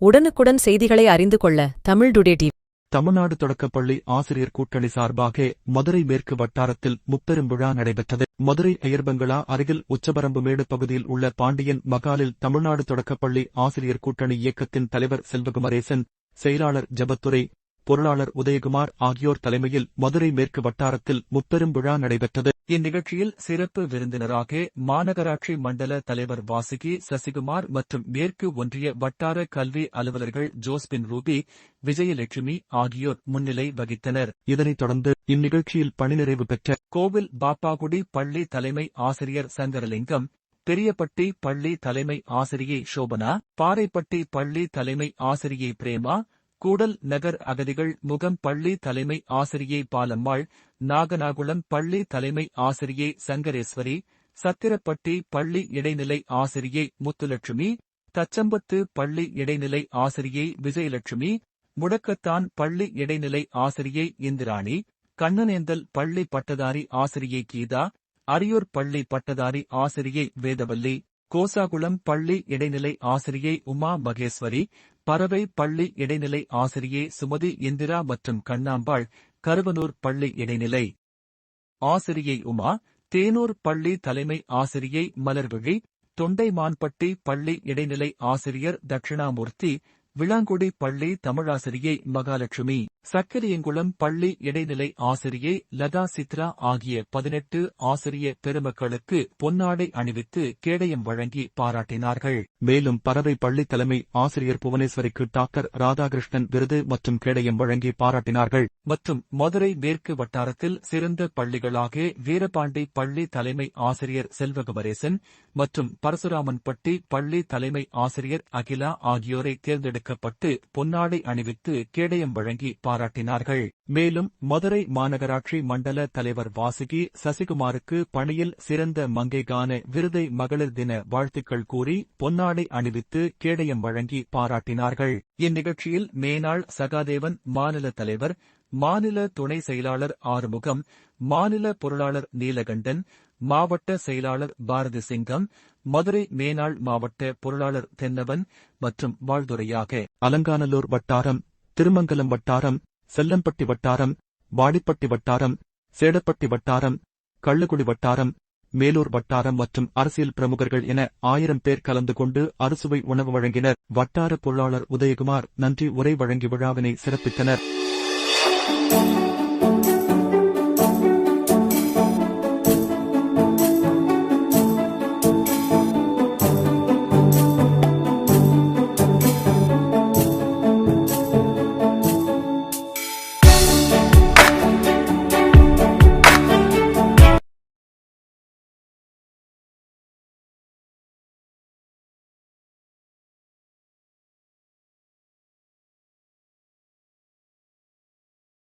உடனுக்குடன் செய்திகளை அறிந்து கொள்ள தமிழ் டுடே டிவி. தமிழ்நாடு தொடக்கப்பள்ளி ஆசிரியர் கூட்டணி சார்பாக மதுரை மேற்கு வட்டாரத்தில் முப்பெரும் விழா நடைபெற்றது. மதுரை அயர்பங்களா அருகில் உச்சபரம்பு மேடு பகுதியில் உள்ள பாண்டியன் மகாலில் தமிழ்நாடு தொடக்கப்பள்ளி ஆசிரியர் கூட்டணி இயக்கத்தின் தலைவர் செல்வகுமரேசன் செயலாளர் ஜபத்துறை பொருளாளர் உதயகுமார் ஆகியோர் தலைமையில் மதுரை மேற்கு வட்டாரத்தில் முப்பெரும் விழா நடைபெற்றது. இந்நிகழ்ச்சியில் சிறப்பு விருந்தினராக மாநகராட்சி மண்டல தலைவர் வாசுகி சசிகுமார் மற்றும் மேற்கு ஒன்றிய வட்டார கல்வி அலுவலர்கள் ஜோஸ்பின் ரூபி விஜயலட்சுமி ஆகியோர் முன்னிலை வகித்தனர். இதனைத் தொடர்ந்து இந்நிகழ்ச்சியில் பணிநிறைவு பெற்ற கோவில் பாப்பாகுடி பள்ளி தலைமை ஆசிரியர் சங்கரலிங்கம் பெரியப்பட்டி பள்ளி தலைமை ஆசிரியை சோபனா பாறைப்பட்டி பள்ளி தலைமை ஆசிரியை பிரேமா கூடல் நகர் அகதிகள் முகம் பள்ளி தலைமை ஆசிரியை பாலம்மாள் நாகநாகுளம் பள்ளி தலைமை ஆசிரியை சங்கரேஸ்வரி சத்திரப்பட்டி பள்ளி இடைநிலை ஆசிரியை முத்துலட்சுமி தச்சம்பத்து பள்ளி இடைநிலை ஆசிரியை விஜயலட்சுமி முடக்கத்தான் பள்ளி இடைநிலை ஆசிரியை இந்திராணி கண்ணனேந்தல் பள்ளி பட்டதாரி ஆசிரியை கீதா அரியூர் பள்ளி பட்டதாரி ஆசிரியை வேதவல்லி கோசாகுளம் பள்ளி இடைநிலை ஆசிரியை உமா மகேஸ்வரி பறவை பள்ளி இடைநிலை ஆசிரியை சுமதி இந்திரா மற்றும் கண்ணாம்பாள் கருவனூர் பள்ளி இடைநிலை. ஆசிரியை உமா தேனூர் பள்ளி தலைமை ஆசிரியை மலர்விழி தொண்டைமான்பட்டி பள்ளி இடைநிலை ஆசிரியர் தட்சிணாமூர்த்தி விளாங்குடி பள்ளி தமிழாசிரியை மகாலட்சுமி. சக்கரியங்குளம் பள்ளி இடைநிலை ஆசிரியை லதா சித்ரா ஆகிய பதினெட்டு ஆசிரிய பெருமக்களுக்கு பொன்னாடை அணிவித்து கேடயம் வழங்கி பாராட்டினார்கள். மேலும் பறவை பள்ளி தலைமை ஆசிரியர் புவனேஸ்வரிக்கு டாக்டர் ராதாகிருஷ்ணன் விருது மற்றும் கேடயம் வழங்கி பாராட்டினார்கள். மற்றும் மதுரை மேற்கு வட்டாரத்தில் சிறந்த பள்ளிகளாக வீரபாண்டி பள்ளி தலைமை ஆசிரியர் செல்வகுமரேசன் மற்றும் பரசுராமன்பட்டி பள்ளி தலைமை ஆசிரியர் அகிலா ஆகியோரை தேர்ந்தெடுக்கப்பட்டு பொன்னாடை அணிவித்து கேடயம் வழங்கி பாராட்டினார்கள். மேலும் மதுரை மாநகராட்சி மண்டல தலைவர் வாசுகி சசிகுமாருக்கு பணியில் சிறந்த மங்கைக்கான விருதை மகளிர் தின வாழ்த்துக்கள் கூறி பொன்னாடை அணிவித்து கேடயம் வழங்கி பாராட்டினார்கள். இந்நிகழ்ச்சியில் மேனாள் சகாதேவன் மாநில தலைவர் மாநில துணை செயலாளர் ஆறுமுகம் மாநில பொருளாளர் நீலகண்டன் மாவட்ட செயலாளர் பாரதி சிங்கம் மதுரை மேனாள் மாவட்ட பொருளாளர் தென்னவன் மற்றும் வாழ்துரையாக அலங்காநல்லூர் வட்டாரம் திருமங்கலம் வட்டாரம் செல்லம்பட்டி வட்டாரம் வாடிப்பட்டி வட்டாரம் சேடப்பட்டி வட்டாரம் கள்ளுகுடி வட்டாரம் மேலூர் வட்டாரம் மற்றும் அரசியல் பிரமுகர்கள் என ஆயிரம் பேர் கலந்து கொண்டு அறுசுவை உணவு வழங்கினர். வட்டார பொருளாளர் உதயகுமார் நன்றி உரை வழங்கி விழாவினை சிறப்பித்தனர்.